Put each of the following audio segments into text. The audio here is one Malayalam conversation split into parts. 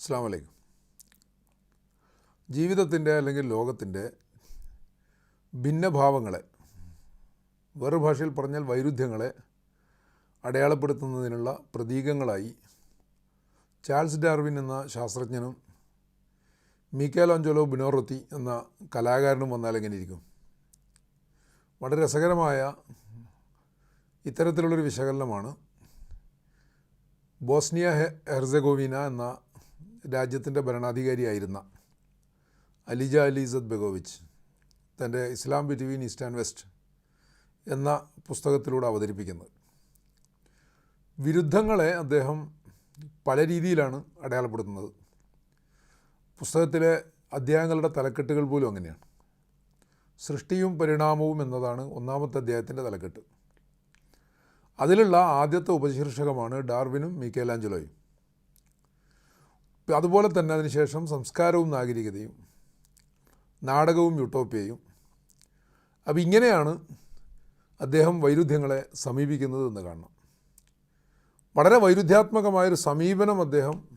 അസ്സാം വലൈക്കും ജീവിതത്തിന്റെ അല്ലെങ്കിൽ ലോകത്തിന്റെ ഭിന്നഭാവങ്ങളെ വേറെ ഭാഷയിൽ പറഞ്ഞാൽ വൈരുദ്ധ്യങ്ങളെ അടയാളപ്പെടുത്തുന്നതിനുള്ള പ്രതീകങ്ങളായി ചാൾസ് ഡാർവിൻ എന്ന ശാസ്ത്രജ്ഞനും മീക്കാലോഞ്ചോലോ ബിനോറത്തി എന്ന കലാകാരനും വന്നാൽ എങ്ങനെ ഇരിക്കും? വളരെ രസകരമായ ഇത്തരത്തിലുള്ളൊരു വിശകലനമാണ് ബോസ്നിയ ഹെർസഗോവിന എന്ന രാജ്യത്തിന്റെ ഭരണാധികാരിയായിരുന്ന അലിജ അലിസത് ബെഗോവിച്ച് തന്റെ Islam between east and west എന്ന പുസ്തകത്തിലൂടെ അവതരിപ്പിക്കുന്നത്. വിരുദ്ധങ്ങളെ അദ്ദേഹം പല രീതിയിലാണ് അടയാളപ്പെടുത്തുന്നത്. പുസ്തകത്തിലെ അധ്യായങ്ങളുടെ തലക്കെട്ടുകൾ പോലും അങ്ങനെയാണ്. സൃഷ്ടിയും പരിണാമവും എന്നതാണ് ഒന്നാമത്തെ അധ്യായത്തിന്റെ തലക്കെട്ട്. അതിലുള്ള ആദ്യത്തെ ഉപശീർഷകമാണ് ഡാർവിനും മീക്കേലാഞ്ചലോയും. അതുപോലെ തന്നെ അതിനുശേഷം സംസ്കാരവും നാഗരികതയും നാടകവും യൂട്ടോപ്യയും അപ്പോൾ ഇങ്ങനെയാണ് അദ്ദേഹം വൈരുദ്ധ്യങ്ങളെ സമീപിക്കുന്നത് എന്ന് കാണണം. വളരെ വൈരുദ്ധ്യാത്മകമായൊരു സമീപനം അദ്ദേഹം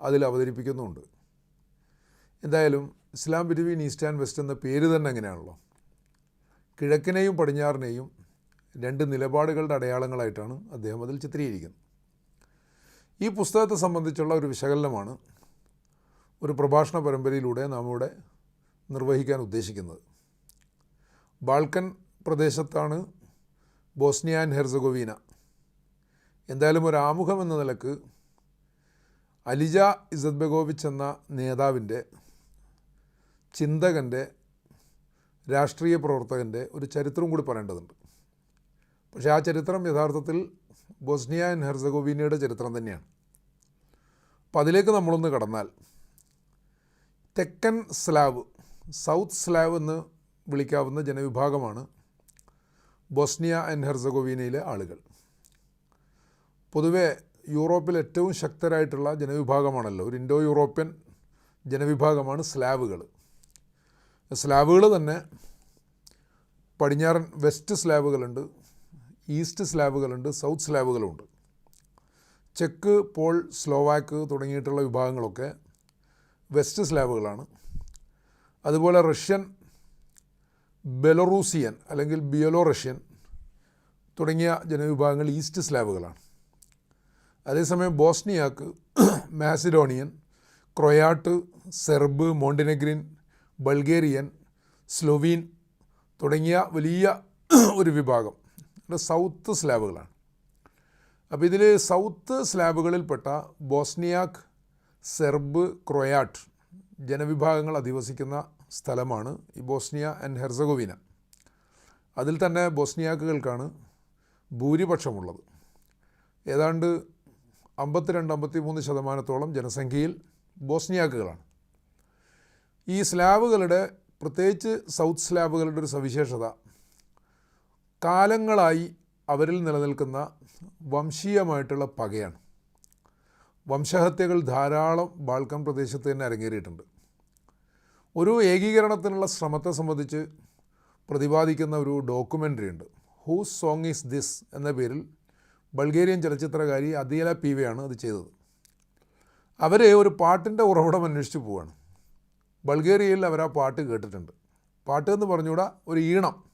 അതിൽ അവതരിപ്പിക്കുന്നുമുണ്ട് എന്തായാലും Islam between east and west എന്ന പേര് തന്നെ അങ്ങനെയാണല്ലോ കിഴക്കിനെയും പടിഞ്ഞാറിനെയും രണ്ട് നിലപാടുകളുടെ അടയാളങ്ങളായിട്ടാണ് അദ്ദേഹം അതിൽ ചിത്രീകരിക്കുന്നത്. ഈ പുസ്തകത്തെ സംബന്ധിച്ചുള്ള ഒരു വിശകലനമാണ് ഒരു പ്രഭാഷണ പരമ്പരയിലൂടെ നാം ഇവിടെ നിർവഹിക്കാൻ ഉദ്ദേശിക്കുന്നത്. ബാൾക്കൻ പ്രദേശത്താണ് ബോസ്നിയ ആൻഡ് ഹെർസഗോവീന. എന്തായാലും ഒരു ആമുഖം എന്ന നിലയ്ക്ക് അലിജ ഇസദ്ബെഗോവിച്ച് എന്ന നേതാവിന്റെ ചിന്തകന്റെ രാഷ്ട്രീയ പ്രവർത്തകന്റെ ഒരു ചരിത്രം കൂടി പറയേണ്ടതുണ്ട്. പക്ഷേ ആ ചരിത്രം യഥാർത്ഥത്തിൽ ബോസ്നിയ ആൻഡ് ഹെർസഗോവീനയുടെ ചരിത്രം തന്നെയാണ്. അപ്പം അതിലേക്ക് നമ്മളൊന്ന് കടന്നാൽ തെക്കൻ സ്ലാവ് സൗത്ത് സ്ലാവ് എന്ന് വിളിക്കാവുന്ന ജനവിഭാഗമാണ് ബോസ്നിയ ആൻഡ് ഹെർസഗോവീനയിലെ ആളുകൾ. പൊതുവേ യൂറോപ്പിൽ ഏറ്റവും ശക്തരായിട്ടുള്ള ജനവിഭാഗമാണല്ലോ. ഒരു ഇൻഡോ യൂറോപ്യൻ ജനവിഭാഗമാണ് സ്ലാവുകൾ. സ്ലാവുകൾ തന്നെ പടിഞ്ഞാറൻ വെസ്റ്റ് സ്ലാവുകളുണ്ട് ഈസ്റ്റ് സ്ലാവുകളുണ്ട് സൗത്ത് സ്ലാവുകളുണ്ട്. ചെക്ക് പോൾ സ്ലോവാക്ക് തുടങ്ങിയിട്ടുള്ള വിഭാഗങ്ങളൊക്കെ വെസ്റ്റ് സ്ലാവുകളാണ് അതുപോലെ റഷ്യൻ ബെലറൂസിയൻ അല്ലെങ്കിൽ ബിയലോ റഷ്യൻ തുടങ്ങിയ ജനവിഭാഗങ്ങൾ ഈസ്റ്റ് സ്ലാവുകളാണ് അതേസമയം Bosniak Macedonian Croat Serb Montenegrin Bulgarian Slovene തുടങ്ങിയ വലിയ ഒരു വിഭാഗം. സൗത്ത് സ്ലാബുകളാണ്. അപ്പോൾ ഇതിൽ സൗത്ത് സ്ലാബുകളിൽപ്പെട്ട ബോസ്നിയാക്ക് സെർബ് ക്രൊയാട്ട് ജനവിഭാഗങ്ങൾ അധിവസിക്കുന്ന സ്ഥലമാണ് ഈ ബോസ്നിയ ആൻഡ് ഹെർസഗോവിന. അതിൽ തന്നെ ബോസ്നിയാക്കുകൾക്കാണ് ഭൂരിപക്ഷമുള്ളത്. ഏതാണ്ട് അമ്പത്തിരണ്ട് അമ്പത്തി മൂന്ന് ശതമാനത്തോളം ജനസംഖ്യയിൽ ബോസ്നിയാക്കുകളാണ്. ഈ സ്ലാബുകളുടെ പ്രത്യേകിച്ച് സൗത്ത് സ്ലാബുകളുടെ ഒരു സവിശേഷത കാലങ്ങളായി അവരിൽ നിലനിൽക്കുന്ന വംശീയമായിട്ടുള്ള പകയാണ്. വംശഹത്യകൾ ധാരാളം ബാൾക്കൻ പ്രദേശത്ത് തന്നെ അരങ്ങേറിയിട്ടുണ്ട്. ഒരു ഏകീകരണത്തിനുള്ള ശ്രമത്തെ സംബന്ധിച്ച് പ്രതിപാദിക്കുന്ന ഒരു ഡോക്യുമെന്ററി ഉണ്ട്. ഹൂസ് സോങ് ഈസ് ദിസ് എന്ന പേരിൽ ബൾഗേറിയൻ ചലച്ചിത്രകാരി അദിയല പീവയാണ് അത് ചെയ്തത്. അവർ ഒരു പാട്ടിന്റെ ഉറവിടം അന്വേഷിച്ച് പോവുകയാണ് ബൾഗേറിയയിൽ അവർ ആ പാട്ട് കേട്ടിട്ടുണ്ട്. പാട്ട് എന്ന് പറഞ്ഞുകൂടാ ഒരു ഈണം.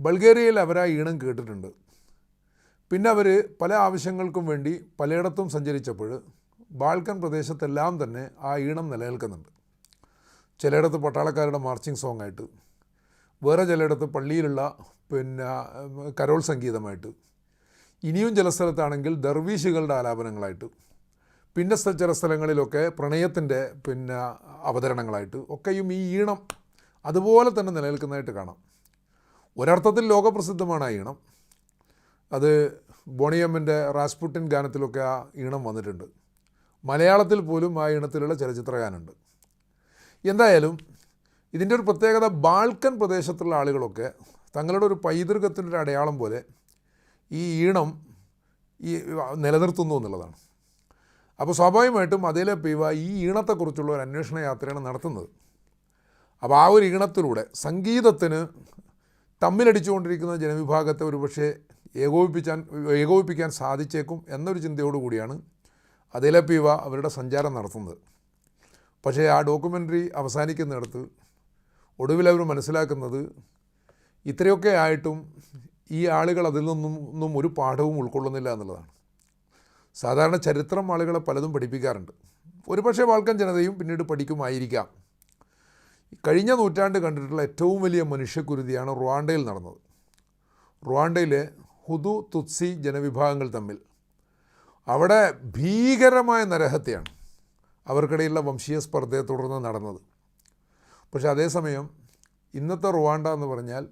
ബൾഗേറിയയിൽ അവർ ആ ഈണം കേട്ടിട്ടുണ്ട്. പിന്നെ അവർ പല ആവശ്യങ്ങൾക്കും വേണ്ടി പലയിടത്തും സഞ്ചരിച്ചപ്പോൾ ബാൾക്കൻ പ്രദേശത്തെല്ലാം തന്നെ ആ ഈണം നിലനിൽക്കുന്നുണ്ട്. ചിലയിടത്ത് പട്ടാളക്കാരുടെ മാർച്ചിങ് സോങ് ആയിട്ട് വേറെ ചിലയിടത്ത് പള്ളിയിലുള്ള പിന്നെ കരോൾ സംഗീതമായിട്ട് ഇനിയും ചില സ്ഥലത്താണെങ്കിൽ ദർവീശുകളുടെ ആലാപനങ്ങളായിട്ട് പിന്നെ ചില സ്ഥലങ്ങളിലൊക്കെ പ്രണയത്തിന്റെ പിന്നെ അവതരണങ്ങളായിട്ട് ഒക്കെയും ഈ ഈണം അതുപോലെ തന്നെ നിലനിൽക്കുന്നതായിട്ട് കാണാം. ഒരർത്ഥത്തിൽ ലോകപ്രസിദ്ധമാണ് ആ ഈണം. അത് ബോണിയമ്മിന്റെ റാസ്പുട്ടിൻ ഗാനത്തിലൊക്കെ ആ ഈണം വന്നിട്ടുണ്ട്. മലയാളത്തിൽ പോലും ആ ഈണത്തിലുള്ള ചലച്ചിത്ര ഗാനമുണ്ട്. എന്തായാലും ഇതിന്റെ ഒരു പ്രത്യേകത ബാൾക്കൻ പ്രദേശത്തുള്ള ആളുകളൊക്കെ തങ്ങളുടെ ഒരു പൈതൃകത്തിന്റെ ഒരു അടയാളം പോലെ ഈ ഈണം ഈ നിലനിർത്തുന്നു എന്നുള്ളതാണ്. അപ്പോൾ സ്വാഭാവികമായിട്ടും അതിലെ പീവ ഈ ഈണത്തെക്കുറിച്ചുള്ള ഒരു അന്വേഷണ യാത്രയാണ് നടത്തുന്നത്. അപ്പോൾ ആ ഒരു ഈണത്തിലൂടെ സംഗീതത്തിന് തമ്മിലടിച്ചുകൊണ്ടിരിക്കുന്ന ജനവിഭാഗത്തെ ഒരുപക്ഷെ ഏകോപിപ്പിക്കാൻ ഏകോപിപ്പിക്കാൻ സാധിച്ചേക്കും എന്നൊരു ചിന്തയോടു കൂടിയാണ് അതിലപ്പീവ അവരുടെ സഞ്ചാരം നടത്തുന്നത്. പക്ഷേ ആ ഡോക്യുമെന്ററി അവസാനിക്കുന്നിടത്ത് ഒടുവിൽ അവർ മനസ്സിലാക്കുന്നത് ഇത്രയൊക്കെ ആയിട്ടും ഈ ആളുകൾ അതിൽ നിന്നും ഒരു പാഠവും ഉൾക്കൊള്ളുന്നില്ല എന്നുള്ളതാണ്. സാധാരണ ചരിത്രം ആളുകളെ പലതും പഠിപ്പിക്കാറുണ്ട്. ഒരുപക്ഷെ വാൾക്കൻ ജനതയും പിന്നീട് പഠിക്കുമായിരിക്കാം. കഴിഞ്ഞ നൂറ്റാണ്ട് കണ്ടിട്ടുള്ള ഏറ്റവും വലിയ മനുഷ്യക്കുരുതിയാണ് റുവാണ്ടയിൽ നടന്നത്. റുവാണ്ടയിലെ ഹുദു തുത്സി ജനവിഭാഗങ്ങൾ തമ്മിൽ. അവിടെ ഭീകരമായ നരഹത്യാണ് അവർക്കിടയിലുള്ള വംശീയ സ്പർദ്ധയെ തുടർന്ന് നടന്നത്. പക്ഷെ അതേസമയം ഇന്നത്തെ റുവാണ്ട എന്ന് പറഞ്ഞാൽ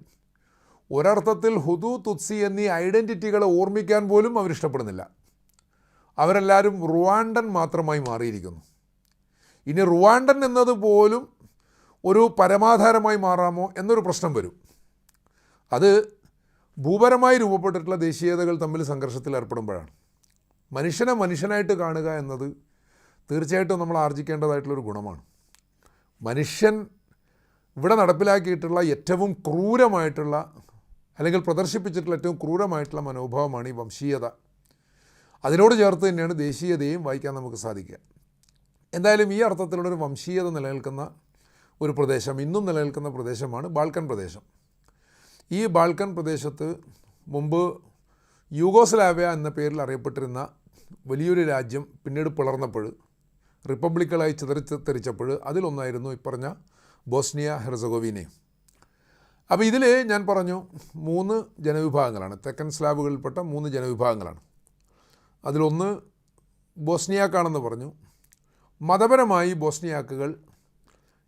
ഒരർത്ഥത്തിൽ ഹുദു തുത്സി എന്നീ ഐഡന്റിറ്റികളെ ഓർമ്മിക്കാൻ പോലും അവരിഷ്ടപ്പെടുന്നില്ല. അവരെല്ലാവരും റുവാണ്ടൻ മാത്രമായി മാറിയിരിക്കുന്നു. ഇനി റുവാണ്ടൻ എന്നത് പോലും ഒരു പരമാധാരമായി മാറാമോ എന്നൊരു പ്രശ്നം വരും. അത് ഭൂപരമായി രൂപപ്പെട്ടിട്ടുള്ള ദേശീയതകൾ തമ്മിൽ സംഘർഷത്തിൽ ഏർപ്പെടുമ്പോഴാണ്. മനുഷ്യനെ മനുഷ്യനായിട്ട് കാണുക എന്നത് തീർച്ചയായിട്ടും നമ്മൾ ആർജിക്കേണ്ടതായിട്ടുള്ളൊരു ഗുണമാണ്. മനുഷ്യൻ ഇവിടെ നടപ്പിലാക്കിയിട്ടുള്ള ഏറ്റവും ക്രൂരമായിട്ടുള്ള അല്ലെങ്കിൽ പ്രദർശിപ്പിച്ചിട്ടുള്ള ഏറ്റവും ക്രൂരമായിട്ടുള്ള മനോഭാവമാണ് ഈ വംശീയത. അതിനോട് ചേർത്ത് തന്നെയാണ് ദേശീയതയും വായിക്കാൻ നമുക്ക് സാധിക്കുക. എന്തായാലും ഈ അർത്ഥത്തിലുള്ളൊരു വംശീയത നിലനിൽക്കുന്ന ഒരു പ്രദേശം ഇന്നും നിലനിൽക്കുന്ന പ്രദേശമാണ് ബാൾക്കൻ പ്രദേശം. ഈ ബാൾക്കൻ പ്രദേശത്ത് മുമ്പ് യൂഗോസ്ലാവ്യ എന്ന പേരിൽ അറിയപ്പെട്ടിരുന്ന വലിയൊരു രാജ്യം പിന്നീട് പിളർന്നപ്പോൾ റിപ്പബ്ലിക്കുകളായി ചിതറിത്തെറിച്ചപ്പോൾ അതിലൊന്നായിരുന്നു ഇപ്പറഞ്ഞ ബോസ്നിയ ഹെർസഗോവിനെ. അപ്പോൾ ഇതിൽ ഞാൻ പറഞ്ഞു മൂന്ന് ജനവിഭാഗങ്ങളാണ് തെക്കൻ സ്ലാബുകളിൽപ്പെട്ട മൂന്ന് ജനവിഭാഗങ്ങളാണ്. അതിലൊന്ന് ബോസ്നിയാക്കാണെന്ന് പറഞ്ഞു. മതപരമായി ബോസ്നിയാക്കുകൾ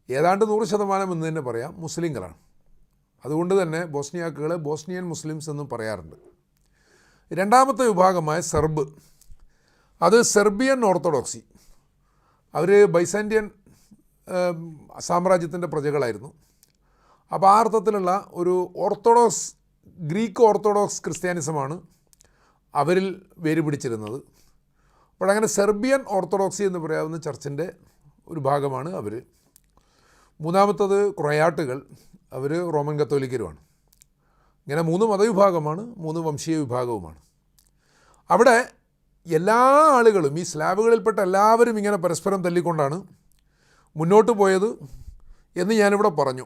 ഏതാണ്ട് നൂറ് ശതമാനം എന്ന് തന്നെ പറയാം മുസ്ലിങ്ങളാണ്. അതുകൊണ്ട് തന്നെ ബോസ്നിയാക്കുകളെ ബോസ്നിയൻ മുസ്ലിംസ് എന്നും പറയാറുണ്ട്. രണ്ടാമത്തെ വിഭാഗമായ സെർബ്. അത് സെർബിയൻ ഓർത്തഡോക്സി. അവർ ബൈസാൻഡിയൻ സാമ്രാജ്യത്തിന്റെ പ്രജകളായിരുന്നു. അപ്പോൾ ആ അർത്ഥത്തിലുള്ള ഒരു ഓർത്തഡോക്സ് ഗ്രീക്ക് ഓർത്തഡോക്സ് ക്രിസ്ത്യാനിസമാണ് അവരിൽ വേര് പിടിച്ചിരുന്നത്. അപ്പോൾ അങ്ങനെ സെർബിയൻ ഓർത്തഡോക്സി എന്ന് പറയാവുന്ന ചർച്ചിന്റെ ഒരു ഭാഗമാണ് അവർ മൂന്നാമത്തത് ക്രൊയാട്ടുകൾ. അവർ റോമൻ കത്തോലിക്കരുമാണ് ഇങ്ങനെ മൂന്ന് മതവിഭാഗമാണ് മൂന്ന് വംശീയ വിഭാഗവുമാണ്. അവിടെ എല്ലാ ആളുകളും ഈ സ്ലാബുകളിൽപ്പെട്ട എല്ലാവരും ഇങ്ങനെ പരസ്പരം തല്ലിക്കൊണ്ടാണ് മുന്നോട്ട് പോയത് എന്ന് ഞാനിവിടെ പറഞ്ഞു.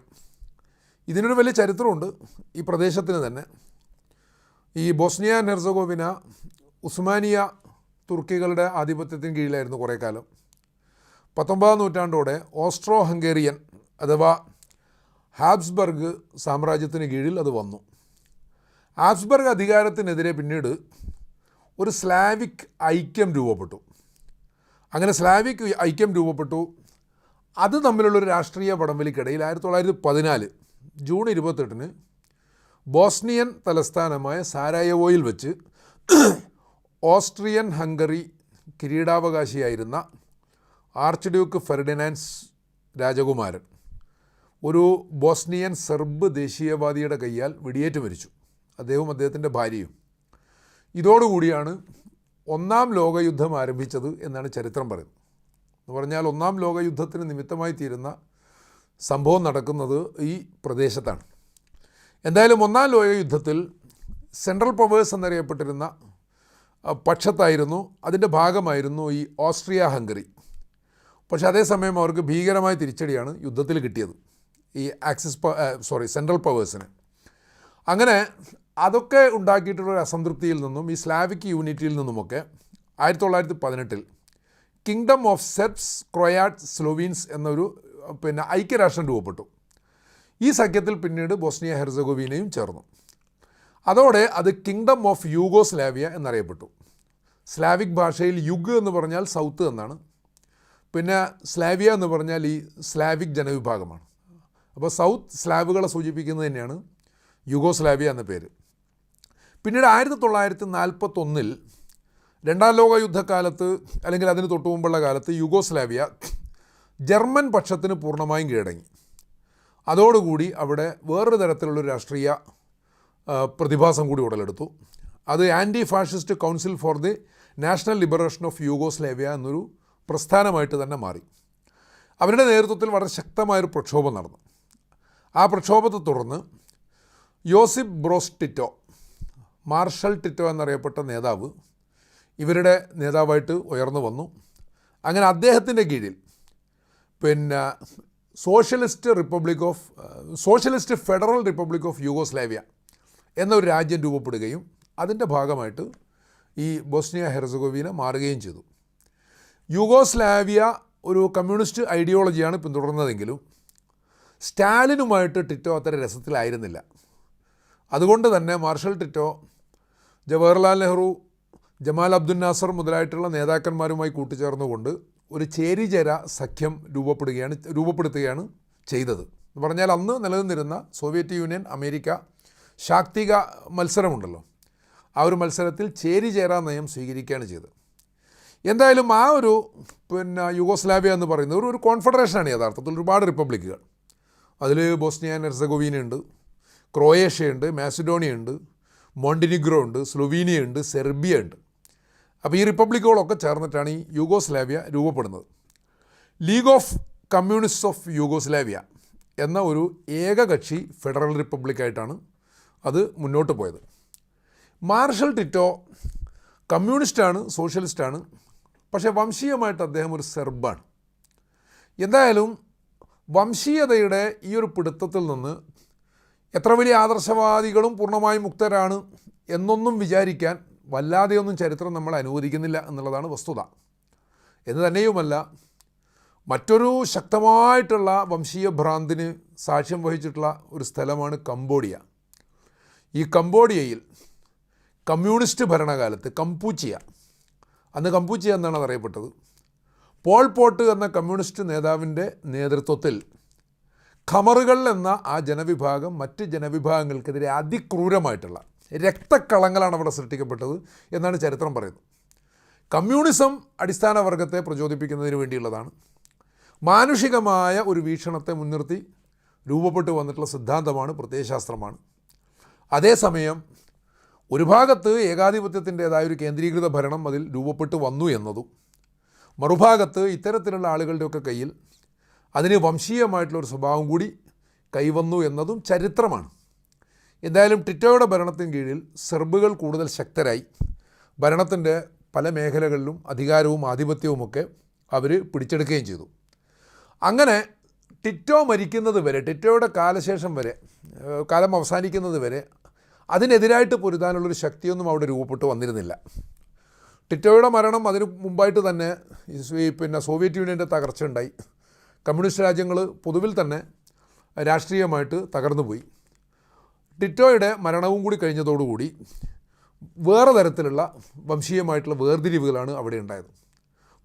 ഇതിനൊരു വലിയ ചരിത്രമുണ്ട് ഈ പ്രദേശത്തിന് തന്നെ. ഈ ബോസ്നിയ നെർസഗോവിന ഉസ്മാനിയ തുർക്കികളുടെ ആധിപത്യത്തിന് കീഴിലായിരുന്നു കുറേ കാലം പത്തൊമ്പതാം നൂറ്റാണ്ടോടെ ഓസ്ട്രോ ഹംഗേറിയൻ അഥവാ ഹാബ്സ്ബർഗ് സാമ്രാജ്യത്തിന് കീഴിൽ അത് വന്നു. ഹാബ്സ്ബർഗ് അധികാരത്തിനെതിരെ പിന്നീട് ഒരു സ്ലാവിക് ഐക്യം രൂപപ്പെട്ടു. അങ്ങനെ സ്ലാവിക് ഐക്യം രൂപപ്പെട്ടു. അത് തമ്മിലുള്ളൊരു രാഷ്ട്രീയ പടംവലിക്കിടയിൽ ആയിരത്തി തൊള്ളായിരത്തി പതിനാല് ജൂൺ ഇരുപത്തെട്ടിന് ബോസ്നിയൻ തലസ്ഥാനമായ സാരായവോയിൽ വെച്ച് ഓസ്ട്രിയൻ ഹംഗറി കിരീടാവകാശിയായിരുന്ന ആർച്ച് ഡ്യൂക്ക് ഫെർഡിനാൻസ് രാജകുമാരൻ. ഒരു ബോസ്നിയൻ സെർബ് ദേശീയവാദിയുടെ കയ്യാൽ വെടിയേറ്റ് മരിച്ചു. അദ്ദേഹവും അദ്ദേഹത്തിന്റെ ഭാര്യയും. ഇതോടുകൂടിയാണ് ഒന്നാം ലോകയുദ്ധം ആരംഭിച്ചത് എന്നാണ് ചരിത്രം പറയുന്നത്. എന്ന് പറഞ്ഞാൽ ഒന്നാം ലോകയുദ്ധത്തിന് നിമിത്തമായി തീരുന്ന സംഭവം നടക്കുന്നത് ഈ പ്രദേശത്താണ്. എന്തായാലും ഒന്നാം ലോകയുദ്ധത്തിൽ സെൻട്രൽ പവേഴ്സ് എന്നറിയപ്പെട്ടിരുന്ന പക്ഷത്തായിരുന്നു. അതിന്റെ ഭാഗമായിരുന്നു ഈ ഓസ്ട്രിയ ഹംഗറി പക്ഷേ അതേസമയം അവർക്ക് ഭീകരമായ തിരിച്ചടിയാണ് യുദ്ധത്തിൽ കിട്ടിയത്. ഈ ആക്സിസ് സോറി സെൻട്രൽ പവേഴ്സിന്. അങ്ങനെ അതൊക്കെ ഉണ്ടാക്കിയിട്ടുള്ള ഒരു അസംതൃപ്തിയിൽ നിന്നും ഈ സ്ലാവിക് യൂണിറ്റിയിൽ നിന്നുമൊക്കെ ആയിരത്തി തൊള്ളായിരത്തി പതിനെട്ടിൽ കിങ്ഡം ഓഫ് സെർബ്സ് ക്രൊയാറ്റ് സ്ലോവീൻസ് എന്നൊരു പിന്നെ ഐക്യരാഷ്ട്രം രൂപപ്പെട്ടു. ഈ സഖ്യത്തിൽ പിന്നീട് ബോസ്നിയ ഹെർസഗോവിനയും ചേർന്നു. അതോടെ അത് കിങ്ഡം ഓഫ് യൂഗോസ്ലാവിയ എന്നറിയപ്പെട്ടു. സ്ലാവിക് ഭാഷയിൽ യുഗ് എന്ന് പറഞ്ഞാൽ സൗത്ത് എന്നാണ്. പിന്നെ സ്ലാവിയ എന്ന് പറഞ്ഞാൽ ഈ സ്ലാവിക് ജനവിഭാഗമാണ്. അപ്പോൾ സൗത്ത് സ്ലാബുകളെ സൂചിപ്പിക്കുന്നത് തന്നെയാണ് യുഗോസ്ലാവിയ എന്ന പേര്. പിന്നീട് ആയിരത്തി തൊള്ളായിരത്തി നാൽപ്പത്തൊന്നിൽ രണ്ടാം ലോക യുദ്ധകാലത്ത് അല്ലെങ്കിൽ അതിന് തൊട്ടു മുമ്പുള്ള കാലത്ത് യുഗോസ്ലാവിയ ജർമ്മൻ പക്ഷത്തിന് പൂർണമായും കീഴടങ്ങി. അതോടുകൂടി അവിടെ വേറൊരു തരത്തിലുള്ളൊരു രാഷ്ട്രീയ പ്രതിഭാസം കൂടി ഉടലെടുത്തു. അത് anti fascist council for the national liberation of Yugoslavia എന്നൊരു പ്രസ്ഥാനമായിട്ട് തന്നെ മാറി. അവരുടെ നേതൃത്വത്തിൽ വളരെ ശക്തമായൊരു പ്രക്ഷോഭം നടന്നു. ആ പ്രക്ഷോഭത്തെ തുടർന്ന് Josip Broz Tito Marshal Tito എന്നറിയപ്പെട്ട നേതാവ് ഇവരുടെ നേതാവായിട്ട് ഉയർന്നു വന്നു. അങ്ങനെ അദ്ദേഹത്തിന്റെ കീഴിൽ പിന്നെ socialist republic of socialist federal republic of Yugoslavia എന്നൊരു രാജ്യം രൂപപ്പെടുകയും അതിന്റെ ഭാഗമായിട്ട് ഈ ബോസ്നിയ ഹെർസഗോവിന മാറുകയും ചെയ്തു. യൂഗോസ്ലാവിയ ഒരു കമ്മ്യൂണിസ്റ്റ് ഐഡിയോളജിയാണ് പിന്തുടർന്നതെങ്കിലും സ്റ്റാലിനുമായിട്ട് ടിറ്റോ അത്ര രസത്തിലായിരുന്നില്ല. അതുകൊണ്ട് തന്നെ Marshal Tito Jawaharlal Nehru Gamal Abdel Nasser മുതലായിട്ടുള്ള നേതാക്കന്മാരുമായി കൂട്ടിച്ചേർന്നുകൊണ്ട് ഒരു ചേരിചേര സഖ്യം രൂപപ്പെടുകയാണ് രൂപപ്പെടുത്തുകയാണ് ചെയ്തത്. എന്ന് പറഞ്ഞാൽ അന്ന് നിലനിന്നിരുന്ന സോവിയറ്റ് യൂണിയൻ അമേരിക്ക ശാക്തിക മത്സരമുണ്ടല്ലോ. ആ ഒരു മത്സരത്തിൽ ചേരിചേര നയം സ്വീകരിക്കുകയാണ് ചെയ്തത്. എന്തായാലും ആ ഒരു പിന്നെ യുഗോസ്ലാവിയ എന്ന് പറയുന്നത് ഒരു ഒരു കോൺഫെഡറേഷനാണ് യഥാർത്ഥത്തിൽ. ഒരുപാട് റിപ്പബ്ലിക്കുകൾ. അതിൽ ബോസ്നിയ നെർസഗോവീന ഉണ്ട് ക്രൊയേഷ്യ ഉണ്ട് മാസിഡോണിയ ഉണ്ട് മോണ്ടിനിഗ്രോ ഉണ്ട് സ്ലൊവീനിയ ഉണ്ട് സെർബിയ ഉണ്ട് അപ്പോൾ ഈ റിപ്പബ്ലിക്കുകളൊക്കെ ചേർന്നിട്ടാണ് ഈ യൂഗോസ്ലാവിയ രൂപപ്പെടുന്നത്. League of Communist of Yugoslavia എന്ന ഒരു ഏകകക്ഷി ഫെഡറൽ റിപ്പബ്ലിക്കായിട്ടാണ് അത് മുന്നോട്ട് പോയത്. മാർഷൽ ടിറ്റോ കമ്മ്യൂണിസ്റ്റാണ് സോഷ്യലിസ്റ്റാണ് പക്ഷേ വംശീയമായിട്ട് അദ്ദേഹം ഒരു സെർബാണ്. എന്തായാലും വംശീയതയുടെ ഈ ഒരു പിടുത്തത്തിൽ നിന്ന് എത്ര വലിയ ആദർശവാദികളും പൂർണമായും മുക്തരാണ് എന്നൊന്നും വിചാരിക്കാൻ വല്ലാതെയൊന്നും ചരിത്രം നമ്മൾ അനുവദിക്കുന്നില്ല എന്നുള്ളതാണ് വസ്തുത. എന്ന് തന്നെയുമല്ല മറ്റൊരു ശക്തമായിട്ടുള്ള വംശീയ ഭ്രാന്തിന് സാക്ഷ്യം വഹിച്ചിട്ടുള്ള ഒരു സ്ഥലമാണ് കംബോഡിയ. ഈ കംബോഡിയയിൽ കമ്മ്യൂണിസ്റ്റ് ഭരണകാലത്ത് കംപൂച്ചിയ അന്ന് കംപൂച്ചിയ എന്നാണ് അറിയപ്പെട്ടത് പോൾ പോട്ട് എന്ന കമ്മ്യൂണിസ്റ്റ് നേതാവിന്റെ നേതൃത്വത്തിൽ ഖമറുകൾ എന്ന ആ ജനവിഭാഗം മറ്റ് ജനവിഭാഗങ്ങൾക്കെതിരെ അതിക്രൂരമായിട്ടുള്ള രക്തക്കളങ്ങളാണ് അവിടെ സൃഷ്ടിക്കപ്പെട്ടത് എന്നാണ് ചരിത്രം പറയുന്നത്. കമ്മ്യൂണിസം അടിസ്ഥാന വർഗത്തെ പ്രചോദിപ്പിക്കുന്നതിന് വേണ്ടിയുള്ളതാണ്. മാനുഷികമായ ഒരു വീക്ഷണത്തെ മുൻനിർത്തി രൂപപ്പെട്ടു വന്നിട്ടുള്ള സിദ്ധാന്തമാണ് പ്രത്യയശാസ്ത്രമാണ്. അതേസമയം ഒരു ഭാഗത്ത് ഏകാധിപത്യത്തിന്റേതായ ഒരു കേന്ദ്രീകൃത ഭരണം അതിൽ രൂപപ്പെട്ടു വന്നു എന്നതും മറുഭാഗത്ത് ഇത്തരത്തിലുള്ള ആളുകളുടെയൊക്കെ കയ്യിൽ അതിന് വംശീയമായിട്ടുള്ളൊരു സ്വഭാവം കൂടി കൈവന്നു എന്നതും ചരിത്രമാണ്. എന്തായാലും ടിറ്റോയുടെ ഭരണത്തിന് കീഴിൽ സെർബുകൾ കൂടുതൽ ശക്തരായി. ഭരണത്തിന്റെ പല മേഖലകളിലും അധികാരവും ആധിപത്യവുമൊക്കെ അവർ പിടിച്ചെടുക്കുകയും ചെയ്തു. അങ്ങനെ ടിറ്റോ മരിക്കുന്നത് വരെ ടിറ്റോയുടെ കാലശേഷം വരെ കാലം അവസാനിക്കുന്നത് വരെ അതിനെതിരായിട്ട് പൊരുതാനുള്ളൊരു ശക്തിയൊന്നും അവിടെ രൂപപ്പെട്ടു വന്നിരുന്നില്ല. ടിറ്റോയുടെ മരണം അതിന് മുമ്പായിട്ട് തന്നെ പിന്നെ സോവിയറ്റ് യൂണിയന്റെ തകർച്ച ഉണ്ടായി. കമ്മ്യൂണിസ്റ്റ് രാജ്യങ്ങൾ പൊതുവിൽ തന്നെ രാഷ്ട്രീയമായിട്ട് തകർന്നു പോയി. ടിറ്റോയുടെ മരണവും കൂടി കഴിഞ്ഞതോടുകൂടി വേറെ തരത്തിലുള്ള വംശീയമായിട്ടുള്ള വേർതിരിവുകളാണ് അവിടെ ഉണ്ടായത്.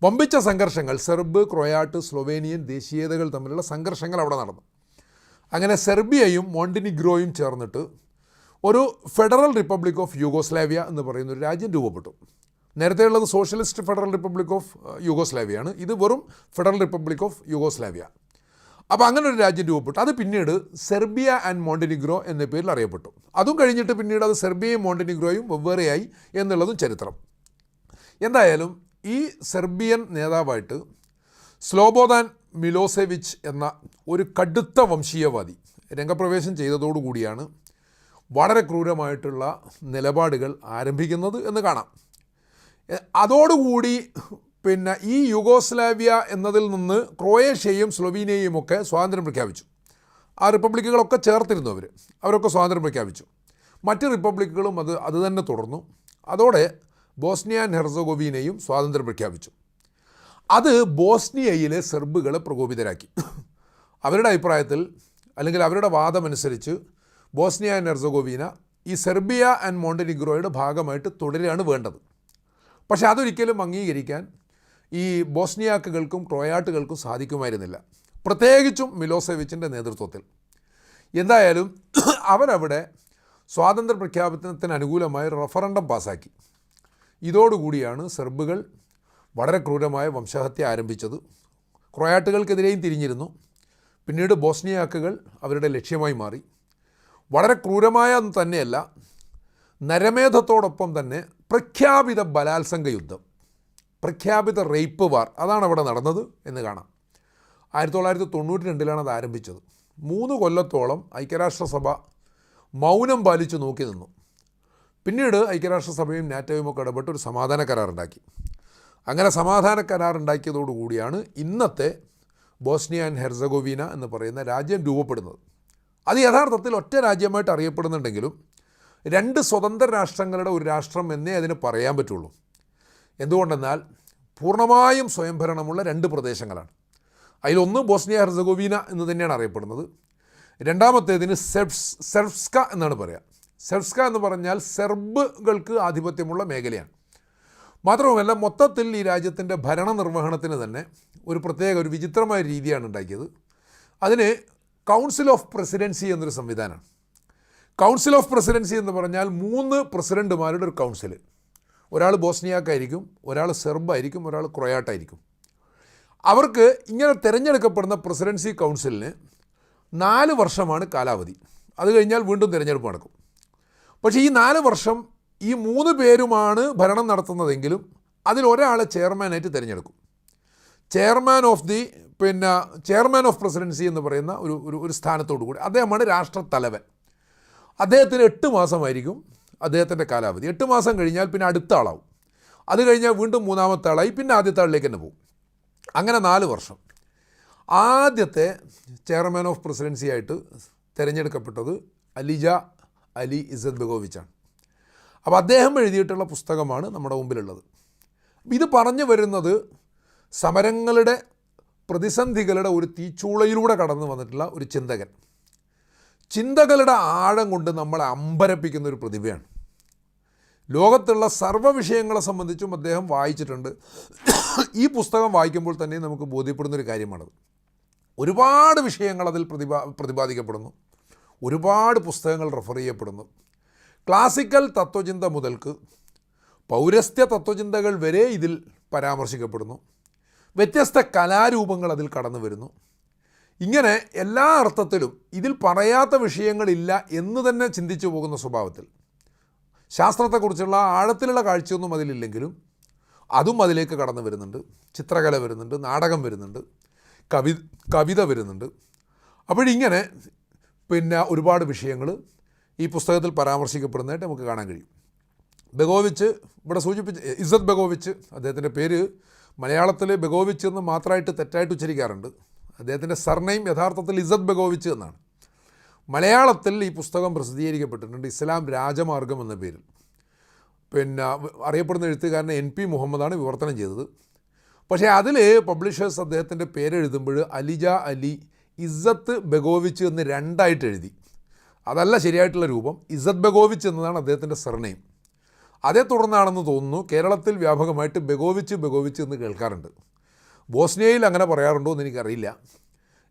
വമ്പിച്ച സംഘർഷങ്ങൾ സെർബ് ക്രൊയാട്ട് സ്ലൊവേനിയൻ ദേശീയതകൾ തമ്മിലുള്ള സംഘർഷങ്ങൾ അവിടെ നടന്നു. അങ്ങനെ സെർബിയയും മോണ്ടിനിഗ്രോയും ചേർന്നിട്ട് ഒരു ഫെഡറൽ റിപ്പബ്ലിക് ഓഫ് യൂഗോസ്ലാവിയ എന്ന് പറയുന്ന ഒരു രാജ്യം രൂപപ്പെട്ടു. നേരത്തെ ഉള്ളത് സോഷ്യലിസ്റ്റ് ഫെഡറൽ റിപ്പബ്ലിക് ഓഫ് യുഗോസ്ലാവിയാണ് ഇത് വെറും ഫെഡറൽ റിപ്പബ്ലിക് ഓഫ് യുഗോസ്ലാവിയ. അപ്പോൾ അങ്ങനെ ഒരു രാജ്യം രൂപപ്പെട്ടു. അത് പിന്നീട് സെർബിയ ആൻഡ് മോണ്ടിനിഗ്രോ എന്ന പേരിൽ അറിയപ്പെട്ടു. അതും കഴിഞ്ഞിട്ട് പിന്നീട് അത് സെർബിയയും മോണ്ടിനിഗ്രോയും വെവ്വേറെയായി എന്നുള്ളതും ചരിത്രം. എന്തായാലും ഈ സെർബിയൻ നേതാവായിട്ട് സ്ലോബോദാൻ മിലോസെവിച്ച് എന്ന ഒരു കടുത്ത വംശീയവാദി രംഗപ്രവേശം ചെയ്തതോടുകൂടിയാണ് വളരെ ക്രൂരമായിട്ടുള്ള നിലപാടുകൾ ആരംഭിക്കുന്നത് എന്ന് കാണാം. അതോടുകൂടി പിന്നെ ഈ യുഗോസ്ലാവിയ എന്നതിൽ നിന്ന് ക്രൊയേഷ്യയും സ്ലൊവീനിയയും ഒക്കെ സ്വാതന്ത്ര്യം പ്രഖ്യാപിച്ചു. ആ റിപ്പബ്ലിക്കുകളൊക്കെ ചേർത്തിരുന്നു അവർ അവരൊക്കെ സ്വാതന്ത്ര്യം പ്രഖ്യാപിച്ചു. മറ്റ് റിപ്പബ്ലിക്കുകളും അത് അത് തന്നെ തുടർന്നു. അതോടെ ബോസ്നിയ ഹെർസഗോവീനയും സ്വാതന്ത്ര്യം പ്രഖ്യാപിച്ചു. അത് ബോസ്നിയയിലെ സെർബുകളെ പ്രകോപിതരാക്കി. അവരുടെ അഭിപ്രായത്തിൽ അല്ലെങ്കിൽ അവരുടെ വാദമനുസരിച്ച് ബോസ്നിയ ആൻഡ് ഹെർസഗോവീന ഈ സെർബിയ ആൻഡ് മോണ്ടനിഗ്രോയുടെ ഭാഗമായിട്ട് തുടരുകയാണ് വേണ്ടത്. പക്ഷേ അതൊരിക്കലും അംഗീകരിക്കാൻ ഈ ബോസ്നിയാക്കുകൾക്കും ക്രോയാട്ടുകൾക്കും സാധിക്കുമായിരുന്നില്ല. പ്രത്യേകിച്ചും മിലോസെവിച്ചിന്റെ നേതൃത്വത്തിൽ. എന്തായാലും അവരവിടെ സ്വാതന്ത്ര്യ പ്രഖ്യാപനത്തിന് അനുകൂലമായി റഫറണ്ടം പാസാക്കി. ഇതോടുകൂടിയാണ് സെർബുകൾ വളരെ ക്രൂരമായ വംശഹത്യ ആരംഭിച്ചത്. ക്രൊയാട്ടുകൾക്കെതിരെയും തിരിഞ്ഞിരുന്നു. പിന്നീട് ബോസ്നിയാക്കുകൾ അവരുടെ ലക്ഷ്യമായി മാറി. വളരെ ക്രൂരമായ തന്നെയല്ല നരമേധത്തോടൊപ്പം തന്നെ പ്രഖ്യാപിത ബലാത്സംഗ യുദ്ധം പ്രഖ്യാപിത റേപ്പ് വാർ അതാണ് അവിടെ നടന്നത് എന്ന് കാണാം. ആയിരത്തി തൊള്ളായിരത്തി തൊണ്ണൂറ്റി രണ്ടിലാണ് അത് ആരംഭിച്ചത് മൂന്ന് കൊല്ലത്തോളം ഐക്യരാഷ്ട്രസഭ മൗനം പാലിച്ചു നോക്കി നിന്നു. പിന്നീട് ഐക്യരാഷ്ട്രസഭയും നാറ്റോയും ഒക്കെ ഇടപെട്ട് ഒരു സമാധാന കരാറുണ്ടാക്കി അങ്ങനെ സമാധാന കരാറുണ്ടാക്കിയതോടുകൂടിയാണ് ഇന്നത്തെ ബോസ്നിയ ആൻഡ് ഹെർസഗോവീന എന്ന് പറയുന്ന രാജ്യം രൂപപ്പെടുന്നത്. അത് യഥാർത്ഥത്തിൽ ഒറ്റ രാജ്യമായിട്ട് അറിയപ്പെടുന്നുണ്ടെങ്കിലും രണ്ട് സ്വതന്ത്ര രാഷ്ട്രങ്ങളുടെ ഒരു രാഷ്ട്രം എന്നേ അതിന് പറയാൻ പറ്റുള്ളൂ. എന്തുകൊണ്ടെന്നാൽ പൂർണമായും സ്വയംഭരണമുള്ള രണ്ട് പ്രദേശങ്ങളാണ്. അതിലൊന്ന് ബോസ്നിയ ഹെർസഗോവീന എന്ന് തന്നെയാണ് അറിയപ്പെടുന്നത്. രണ്ടാമത്തേതിന് സെർബ്സ് സെർബ്സ്ക എന്നാണ് പറയുക സെർബ്സ്ക എന്ന് പറഞ്ഞാൽ സെർബുകൾക്ക് ആധിപത്യമുള്ള മേഖലയാണ്. മാത്രവുമല്ല മൊത്തത്തിൽ ഈ രാജ്യത്തിന്റെ ഭരണ നിർവഹണത്തിന് തന്നെ ഒരു പ്രത്യേക ഒരു വിചിത്രമായ രീതിയാണ് ഉണ്ടാക്കിയത്. അതിന് കൗൺസിൽ ഓഫ് പ്രസിഡൻസി എന്നൊരു സംവിധാനമാണ്. കൗൺസിൽ ഓഫ് പ്രസിഡൻസി എന്ന് പറഞ്ഞാൽ മൂന്ന് പ്രസിഡന്റുമാരുടെ ഒരു കൗൺസിൽ ഒരാൾ ബോസ്നിയാക്കായിരിക്കും ഒരാൾ സെർബായിരിക്കും ഒരാൾ ക്രൊയാട്ടായിരിക്കും. അവർക്ക് ഇങ്ങനെ തിരഞ്ഞെടുക്കപ്പെടുന്ന പ്രസിഡൻസി കൗൺസിലിന് നാല് വർഷമാണ് കാലാവധി. അത് കഴിഞ്ഞാൽ വീണ്ടും തിരഞ്ഞെടുപ്പ് നടക്കും. പക്ഷേ ഈ നാല് വർഷം ഈ മൂന്ന് പേരുമാണ് ഭരണം നടത്തുന്നതെങ്കിലും അതിൽ ഒരാളെ ചെയർമാനായിട്ട് തിരഞ്ഞെടുക്കും. ചെയർമാൻ ഓഫ് ദി പിന്നെ ചെയർമാൻ ഓഫ് പ്രസിഡൻസി എന്ന് പറയുന്ന ഒരു ഒരു സ്ഥാനത്തോടു കൂടി അദ്ദേഹമാണ് രാഷ്ട്രത്തലവൻ. അദ്ദേഹത്തിന് എട്ട് മാസമായിരിക്കും അദ്ദേഹത്തിന്റെ കാലാവധി. എട്ട് മാസം കഴിഞ്ഞാൽ പിന്നെ അടുത്ത ആളാവും. അത് കഴിഞ്ഞാൽ വീണ്ടും മൂന്നാമത്തെ ആളായി പിന്നെ ആദ്യത്തെ ആളിലേക്ക് തന്നെ പോകും. അങ്ങനെ നാല് വർഷം. ആദ്യത്തെ ചെയർമാൻ ഓഫ് പ്രസിഡൻസി ആയിട്ട് തിരഞ്ഞെടുക്കപ്പെട്ടത് അലിജ അലി ഇസദ് ബഗോവിച്ചാണ് അപ്പോൾ അദ്ദേഹം എഴുതിയിട്ടുള്ള പുസ്തകമാണ് നമ്മുടെ മുമ്പിലുള്ളത്. ഇത് പറഞ്ഞു വരുന്നത് സമരങ്ങളുടെ പ്രതിസന്ധികളുടെ ഒരു തീച്ചൂളയിലൂടെ കടന്നു വന്നിട്ടുള്ള ഒരു ചിന്തകൻ. ചിന്തകളുടെ ആഴം കൊണ്ട് നമ്മളെ അമ്പരപ്പിക്കുന്ന ഒരു പ്രതിഭയാണ്. ലോകത്തുള്ള സർവ വിഷയങ്ങളെ സംബന്ധിച്ചും അദ്ദേഹം വായിച്ചിട്ടുണ്ട്. ഈ പുസ്തകം വായിക്കുമ്പോൾ തന്നെ നമുക്ക് ബോധ്യപ്പെടുന്ന ഒരു കാര്യമാണത്. ഒരുപാട് വിഷയങ്ങൾ അതിൽ പ്രതിപാ പ്രതിപാദിക്കപ്പെടുന്നു. ഒരുപാട് പുസ്തകങ്ങൾ റെഫർ ചെയ്യപ്പെടുന്നു. ക്ലാസിക്കൽ തത്വചിന്ത മുതൽക്ക് പൗരസ്ത്യ തത്വചിന്തകൾ വരെ ഇതിൽ പരാമർശിക്കപ്പെടുന്നു. വ്യത്യസ്ത കലാരൂപങ്ങൾ അതിൽ കടന്നു വരുന്നു ഇങ്ങനെ എല്ലാ അർത്ഥത്തിലും ഇതിൽ പറയാത്ത വിഷയങ്ങളില്ല എന്ന് തന്നെ ചിന്തിച്ചു പോകുന്ന സ്വഭാവത്തിൽ. ശാസ്ത്രത്തെക്കുറിച്ചുള്ള ആഴത്തിലുള്ള കാഴ്ചയൊന്നും അതിലില്ലെങ്കിലും അതും അതിലേക്ക് കടന്നു വരുന്നുണ്ട്. ചിത്രകല വരുന്നുണ്ട് നാടകം വരുന്നുണ്ട് കവി കവിത വരുന്നുണ്ട്. അപ്പോഴിങ്ങനെ പിന്നെ ഒരുപാട് വിഷയങ്ങൾ ഈ പുസ്തകത്തിൽ പരാമർശിക്കപ്പെടുന്നതായിട്ട് നമുക്ക് കാണാൻ കഴിയും. ബഗോവിച്ച് ഇവിടെ സൂചിപ്പിച്ച് ഇസത് ബഗോവിച്ച് അദ്ദേഹത്തിന്റെ പേര് മലയാളത്തിൽ ബഗോവിച്ച് എന്ന് മാത്രമായിട്ട് തെറ്റായിട്ട് ഉച്ചരിക്കാറുണ്ട്. അദ്ദേഹത്തിന്റെ സർനെയിം യഥാർത്ഥത്തിൽ ഇസത് ബഗോവിച്ച് എന്നാണ്. മലയാളത്തിൽ ഈ പുസ്തകം പ്രസിദ്ധീകരിക്കപ്പെട്ടിട്ടുണ്ട് ഇസ്ലാം രാജമാർഗം എന്ന പേരിൽ. പിന്നെ അറിയപ്പെടുന്ന എഴുത്തുകാരൻ എൻ പി മുഹമ്മദാണ് വിവർത്തനം ചെയ്തത്. പക്ഷേ അതിൽ പബ്ലിഷേഴ്സ് അദ്ദേഹത്തിന്റെ പേരെഴുതുമ്പോൾ അലിജ അലി ഇസത്ത് ബഗോവിച്ച് എന്ന് രണ്ടായിട്ട് എഴുതി. അതല്ല ശരിയായിട്ടുള്ള രൂപം ഇസത് ബഗോവിച്ച് എന്നതാണ് അദ്ദേഹത്തിന്റെ സർനെയിം. അതേ തുടർന്നാണെന്ന് തോന്നുന്നു കേരളത്തിൽ വ്യാപകമായിട്ട് ബഗോവിച്ച് ബഗോവിച്ച് എന്ന് കേൾക്കാറുണ്ട്. ബോസ്നിയയിൽ അങ്ങനെ പറയാറുണ്ടോ എന്ന് എനിക്കറിയില്ല.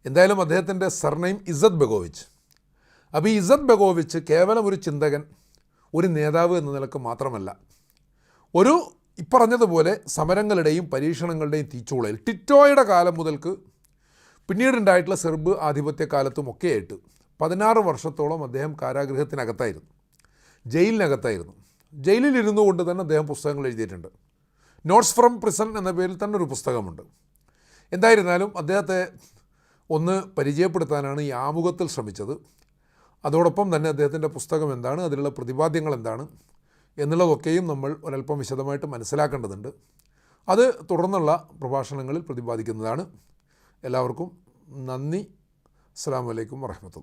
എന്തായാലും അദ്ദേഹത്തിന്റെ സർനെയിം ഇസത് ബെഗോവിച്ച്. അപ്പോൾ ഈ ഇസത് ബെഗോവിച്ച് കേവലം ഒരു ചിന്തകൻ ഒരു നേതാവ് എന്ന നിലയ്ക്ക് മാത്രമല്ല ഒരു ഇപ്പറഞ്ഞതുപോലെ സമരങ്ങളുടെയും പരീക്ഷണങ്ങളുടെയും തീച്ചൂളയിൽ ടിറ്റോയുടെ കാലം മുതൽക്ക് പിന്നീടുണ്ടായിട്ടുള്ള സെർബ് ആധിപത്യ കാലത്തും ഒക്കെയായിട്ട് പതിനാറ് വർഷത്തോളം അദ്ദേഹം കാരാഗൃഹത്തിനകത്തായിരുന്നു ജയിലിനകത്തായിരുന്നു. ജയിലിലിരുന്നു കൊണ്ട് തന്നെ അദ്ദേഹം പുസ്തകങ്ങൾ എഴുതിയിട്ടുണ്ട്. നോട്ട്സ് ഫ്രം പ്രിസൺ എന്ന പേരിൽ തന്നെ ഒരു പുസ്തകമുണ്ട്. എന്തായിരുന്നാലും അദ്ദേഹത്തെ ഒന്ന് പരിചയപ്പെടുത്താനാണ് ഈ ആമുഖത്തിൽ ശ്രമിച്ചത്. അതോടൊപ്പം തന്നെ അദ്ദേഹത്തിന്റെ പുസ്തകം എന്താണ് അതിലുള്ള പ്രതിപാദ്യങ്ങൾ എന്താണ് എന്നുള്ളതൊക്കെയും നമ്മൾ ഒരല്പം വിശദമായിട്ട് മനസ്സിലാക്കേണ്ടതുണ്ട്. അത് തുടർന്നുള്ള പ്രഭാഷണങ്ങളിൽ പ്രതിപാദിക്കുന്നതാണ്. എല്ലാവർക്കും നന്ദി. അസ്സാം വലൈക്കും വറഹമത്തുള്ള